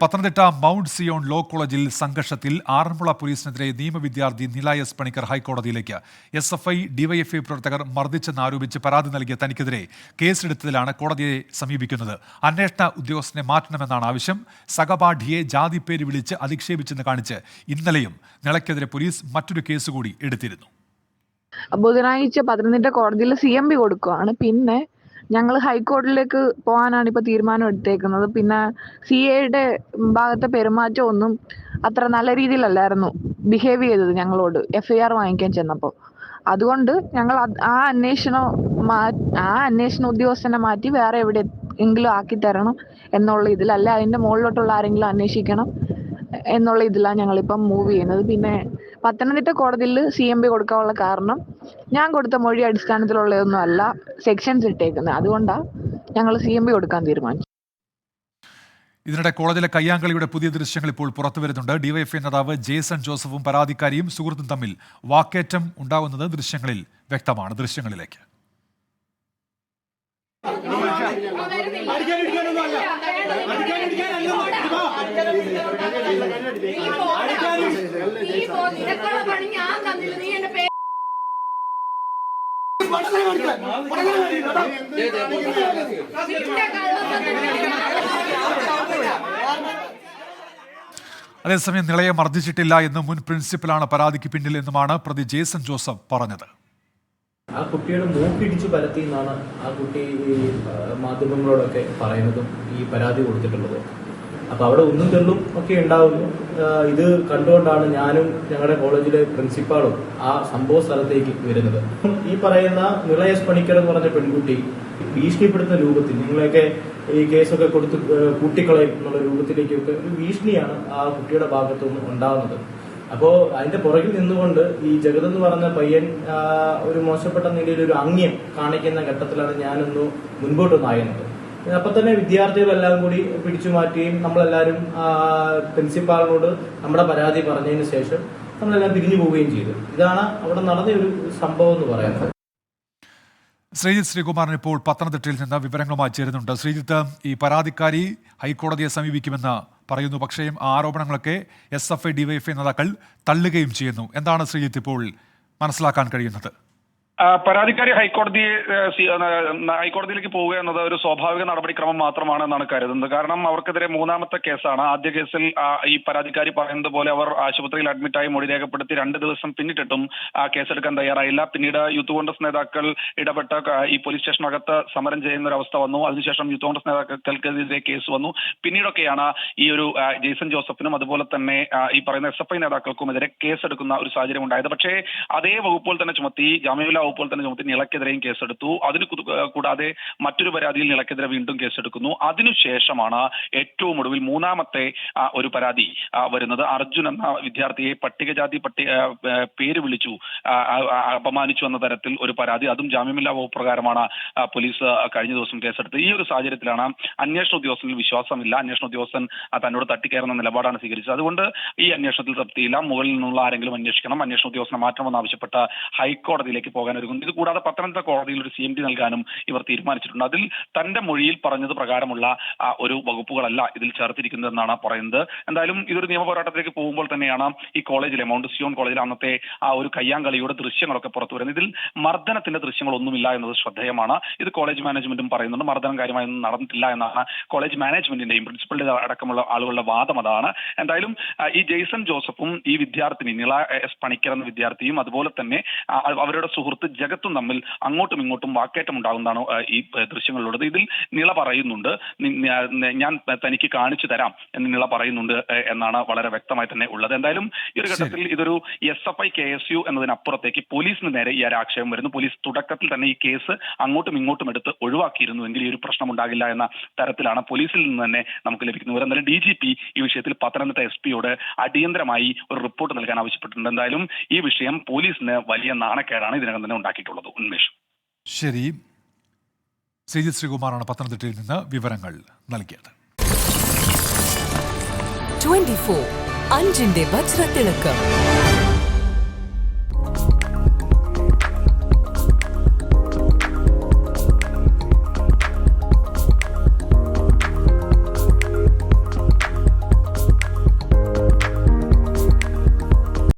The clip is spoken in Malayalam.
പത്തനംതിട്ട മൗണ്ട് സിയോൺ ലോ കോളേജിൽ സംഘർഷത്തിൽ ആറന്മുള പോലീസിനെതിരെ നിയമവിദ്യാർത്ഥി നില എസ് പണിക്കർ ഹൈക്കോടതിയിലേക്ക്. എസ് എഫ് ഐ ഡിവൈഎഫ്ഐ പ്രവർത്തകർ മർദ്ദിച്ചെന്നാരോപിച്ച് പരാതി നൽകിയ തനിക്കെതിരെ കേസെടുത്തതിലാണ് കോടതിയെ സമീപിക്കുന്നത്. അന്വേഷണ ഉദ്യോഗസ്ഥനെ മാറ്റണമെന്നാണ് ആവശ്യം. സഹപാഠിയെ ജാതിപ്പേര് വിളിച്ച് അധിക്ഷേപിച്ചെന്ന് കാണിച്ച് ഇന്നലെയും നിളയ്ക്കെതിരെ പോലീസ് മറ്റൊരു കേസ് കൂടി എടുത്തിരുന്നു. ബുധനാഴ്ച പത്തനംതിട്ട കോടതിയിൽ സി എം പി കൊടുക്കുവാണ്. പിന്നെ ഞങ്ങൾ ഹൈക്കോടതിയിലേക്ക് പോകാനാണ് ഇപ്പോൾ തീരുമാനം എടുത്തേക്കുന്നത്. പിന്നെ സി എയുടെ ഭാഗത്തെ പെരുമാറ്റം ഒന്നും അത്ര നല്ല രീതിയിലല്ലായിരുന്നു. ബിഹേവ് ചെയ്തത് ഞങ്ങളോട്. എഫ് ഐ ആർ വാങ്ങിക്കാൻ ചെന്നപ്പോൾ അതുകൊണ്ട് ഞങ്ങൾ ആ അന്വേഷണം ആ അന്വേഷണ ഉദ്യോഗസ്ഥനെ മാറ്റി വേറെ എവിടെ എങ്കിലും ആക്കി തരണം എന്നുള്ള ഇതിൽ അല്ല അതിന്റെ മുകളിലോട്ടുള്ള ആരെങ്കിലും അന്വേഷിക്കണം എന്നുള്ള ഇതിലാണ് ഞങ്ങളിപ്പം മൂവ് ചെയ്യുന്നത്. പിന്നെ പത്തനംതിട്ട കോടതിയിൽ സി എം പി കൊടുക്കാനുള്ള കാരണം ഞാൻ കൊടുത്ത മൊഴി അടിസ്ഥാനത്തിലുള്ളതൊന്നും അല്ല സെക്ഷൻസ് ഇട്ടേക്കുന്നത്. അതുകൊണ്ടാണ് ഞങ്ങൾ സി എം പി കൊടുക്കാൻ തീരുമാനിച്ചു ഇതിനിടെ കോളേജിലെ കയ്യാങ്കളിയുടെ പുതിയ ദൃശ്യങ്ങൾ ഇപ്പോൾ പുറത്തു വരുന്നുണ്ട്. ഡിവൈഎഫ്ഐ നേതാവ് ജേസൺ ജോസഫും പരാതിക്കാരിയും സുഹൃത്തും തമ്മിൽ വാക്കേറ്റം ഉണ്ടാകുന്നത് ദൃശ്യങ്ങളിൽ വ്യക്തമാണ്. ദൃശ്യങ്ങളിലേക്ക്. അതേസമയം നിളയെ മർദ്ദിച്ചിട്ടില്ല എന്ന് മുൻ പ്രിൻസിപ്പലാണ് പരാതിക്ക് പിന്നിൽ എന്നുമാണ് പ്രതി ജേസൺ ജോസഫ് പറഞ്ഞത്. ആ കുട്ടിയുടെ മൂക്കിടിച്ചു പരത്തി എന്നാണ് ആ കുട്ടി മാധ്യമങ്ങളോടൊക്കെ പറയുന്നതും ഈ പരാതി കൊടുത്തിട്ടുള്ളത്. അപ്പൊ അവിടെ ഒന്നും തെള്ളും ഒക്കെ ഉണ്ടാവുന്നു ഇത് കണ്ടുകൊണ്ടാണ് ഞാനും ഞങ്ങളുടെ കോളേജിലെ പ്രിൻസിപ്പാളും ആ സംഭവ സ്ഥലത്തേക്ക് വരുന്നത്. ഈ പറയുന്ന നിളയസ് പണിക്കർ എന്ന് പറഞ്ഞ പെൺകുട്ടി ഭീഷണിപ്പെടുത്തുന്ന രൂപത്തിൽ നിങ്ങളെയൊക്കെ ഈ കേസൊക്കെ കൊടുത്ത് കൂട്ടിക്കളയും എന്നുള്ള രൂപത്തിലേക്കൊക്കെ ഒരു ഭീഷണിയാണ് ആ കുട്ടിയുടെ ഭാഗത്തുനിന്ന് ഉണ്ടാവുന്നത്. അപ്പോ അതിന്റെ പുറകിൽ നിന്നുകൊണ്ട് ഈ ജഗത് എന്ന് പറഞ്ഞ പയ്യൻ ഒരു മോശപ്പെട്ട നിലയിൽ ഒരു അംഗ്യം കാണിക്കുന്ന ഘട്ടത്തിലാണ് ഞാനൊന്ന് മുൻപോട്ട് നായുന്നത്. അപ്പൊ തന്നെ വിദ്യാർത്ഥികളെല്ലാം കൂടി പിടിച്ചു മാറ്റുകയും നമ്മളെല്ലാരും പ്രിൻസിപ്പാളിനോട് നമ്മുടെ പരാതി പറഞ്ഞതിന് ശേഷം നമ്മളെല്ലാം പിരിഞ്ഞു പോവുകയും ചെയ്തു. ഇതാണ് അവിടെ നടന്ന ഒരു സംഭവം എന്ന് പറയുന്നത്. ശ്രീജിത്ത് ശ്രീകുമാറിന് ഇപ്പോൾ പത്തനംതിട്ടയിൽ നിന്ന് വിവരങ്ങളുമായി ചേരുന്നുണ്ട്. ശ്രീജിത്ത് ഈ പരാതിക്കാരി ഹൈക്കോടതിയെ സമീപിക്കുമെന്ന് പറയുന്നു. പക്ഷേ ആ ആരോപണങ്ങളൊക്കെ എസ് എഫ് ഐ ഡിവൈഎഫ്ഐ നേതാക്കൾ തള്ളുകയും ചെയ്യുന്നു. എന്താണ് ശ്രീജിത്ത് ഇപ്പോൾ മനസ്സിലാക്കാൻ കഴിയുന്നത്? പരാതിക്കാരി ഹൈക്കോടതിയെ ഹൈക്കോടതിയിലേക്ക് പോവുക എന്നത് ഒരു സ്വാഭാവിക നടപടിക്രമം മാത്രമാണ് എന്നാണ് കരുതുന്നത്. കാരണം അവർക്കെതിരെ മൂന്നാമത്തെ കേസാണ്. ആദ്യ കേസിൽ ഈ പരാതിക്കാരി പറയുന്നത് പോലെ അവർ ആശുപത്രിയിൽ അഡ്മിറ്റായി മൊഴി രേഖപ്പെടുത്തി രണ്ട് ദിവസം പിന്നിട്ടിട്ടും ആ, കേസെടുക്കാൻ തയ്യാറായില്ല. പിന്നീട് യൂത്ത് കോൺഗ്രസ് നേതാക്കൾ ഇടപെട്ട ഈ പോലീസ് സ്റ്റേഷനകത്ത് സമരം ചെയ്യുന്ന ഒരു അവസ്ഥ വന്നു. അതിനുശേഷം യൂത്ത് കോൺഗ്രസ് നേതാക്കൾക്കെതിരെ കേസ് വന്നു. പിന്നീടൊക്കെയാണ് ഈ ഒരു ജെയ്സൺ ജോസഫിനും അതുപോലെ തന്നെ ഈ പറയുന്ന എസ് എഫ് ഐ നേതാക്കൾക്കും എതിരെ കേസെടുക്കുന്ന ഒരു സാഹചര്യം ഉണ്ടായത്. പക്ഷേ അതേ വകുപ്പുകൾ തന്നെ ചുമത്തി. ജാമ്യമില്ലാ വകുപ്പുകൾ തന്നെ ചുമത്തി നിളക്കെതിരെയും കേസെടുത്തു. അതിന് കൂടാതെ മറ്റൊരു പരാതിയിൽ നിളക്കെതിരെ വീണ്ടും കേസെടുക്കുന്നു. അതിനുശേഷമാണ് ഏറ്റവും ഒടുവിൽ മൂന്നാമത്തെ ഒരു പരാതി വരുന്നത്. അർജുൻ എന്ന വിദ്യാർത്ഥിയെ പട്ടികജാതി പട്ടി ആ, ആ, പേര് വിളിച്ചു അപമാനിച്ചു എന്ന തരത്തിൽ ഒരു പരാതി. അതും ജാമ്യമില്ലാ വകുപ്പ് പ്രകാരമാണ് പോലീസ് കഴിഞ്ഞ ദിവസം കേസെടുത്തത്. ഈ ഒരു സാഹചര്യത്തിലാണ് അന്വേഷണ ഉദ്യോഗസ്ഥനിൽ വിശ്വാസമില്ല. അന്വേഷണ ഉദ്യോഗസ്ഥൻ തന്നോട് തട്ടിക്കയറുന്ന നിലപാടാണ് സ്വീകരിച്ചത്. അതുകൊണ്ട് ഈ അന്വേഷണത്തിൽ തൃപ്തിയില്ല. മുകളിൽ നിന്നുള്ള ആരെങ്കിലും അന്വേഷിക്കണം. അന്വേഷണ ഉദ്യോഗസ്ഥനെ മാറ്റണമെന്ന് ആവശ്യപ്പെട്ട ഹൈക്കോടതിയിലേക്ക് പോകാൻ ഒരുങ്ങുന്നു ഇത് കൂടാതെ പത്തനംതിട്ട കോടതിയിൽ ഒരു സി എം ഡി നൽകാനും ഇവർ തീരുമാനിച്ചിട്ടുണ്ട്. അതിൽ തന്റെ മൊഴിയിൽ പറഞ്ഞത് പ്രകാരമുള്ള ഒരു വകുപ്പുകളല്ല ഇതിൽ ചേർത്തിരിക്കുന്നത് എന്നാണ് പറയുന്നത്. എന്തായാലും ഇതൊരു നിയമ പോരാട്ടത്തിലേക്ക് പോകുമ്പോൾ തന്നെയാണ് ഈ കോളേജിലെ മൗണ്ട് സിയോൺ കോളേജിലെ അന്നത്തെ ആ ഒരു കയ്യാങ്കളിയുടെ ദൃശ്യങ്ങളൊക്കെ പുറത്തു വരുന്നത്. ഇതിൽ മർദ്ദനത്തിന്റെ ദൃശ്യങ്ങളൊന്നുമില്ല എന്നത് ശ്രദ്ധേയമാണ്. ഇത് കോളേജ് മാനേജ്മെന്റും പറയുന്നുണ്ട്. മർദ്ദനം കാര്യമായൊന്നും നടന്നിട്ടില്ല എന്നാണ് കോളേജ് മാനേജ്മെന്റിന്റെയും പ്രിൻസിപ്പളിന്റെ അടക്കമുള്ള ആളുകളുടെ വാദം അതാണ്. എന്തായാലും ഈ ജെയ്സൺ ജോസഫും ഈ വിദ്യാർത്ഥിനി നിള എസ് പണിക്കർ എന്ന വിദ്യാർത്ഥിയും അതുപോലെ തന്നെ അവരുടെ സുഹൃത്ത് ജഗത്തും തമ്മിൽ അങ്ങോട്ടും ഇങ്ങോട്ടും വാക്കേറ്റം ഉണ്ടാകുന്നതാണ് ഈ ദൃശ്യങ്ങളിലുള്ളത്. ഇതിൽ നിള പറയുന്നുണ്ട്. ഞാൻ തനിക്ക് കാണിച്ചു തരാം എന്ന് നിള പറയുന്നുണ്ട് എന്നാണ് വളരെ വ്യക്തമായി തന്നെ ഉള്ളത്. എന്തായാലും ഈ ഒരു ഘട്ടത്തിൽ ഇതൊരു S F I K S U എന്നതിനപ്പുറത്തേക്ക് പോലീസിന് നേരെ ഈ ഒരു ആക്ഷേപം വരുന്നു. പോലീസ് തുടക്കത്തിൽ തന്നെ ഈ കേസ് അങ്ങോട്ടും ഇങ്ങോട്ടും എടുത്ത് ഒഴിവാക്കിയിരുന്നുവെങ്കിൽ ഈ ഒരു പ്രശ്നം ഉണ്ടാകില്ല എന്ന തരത്തിലാണ് പോലീസിൽ നിന്ന് തന്നെ നമുക്ക് ലഭിക്കുന്നത്. എന്തായാലും ഡി ജി പി ഈ വിഷയത്തിൽ പത്തനംതിട്ട എസ് പിയോട് അടിയന്തരമായി ഒരു റിപ്പോർട്ട് നൽകാൻ ആവശ്യപ്പെട്ടിട്ടുണ്ട്. എന്തായാലും ഈ വിഷയം പോലീസിന് വലിയ നാണക്കേടാണ്. ഇതിനകം തന്നെ ഉണ്ടാക്കിയിട്ടുള്ളത് ഉന്മേഷ്. ശരി. ശ്രീജിത് ശ്രീകുമാറാണ് പത്തനംതിട്ടയിൽ നിന്ന് വിവരങ്ങൾ നൽകിയത്. 24 അഞ്ചിന്റെ വജ്രത്തിളക്കം.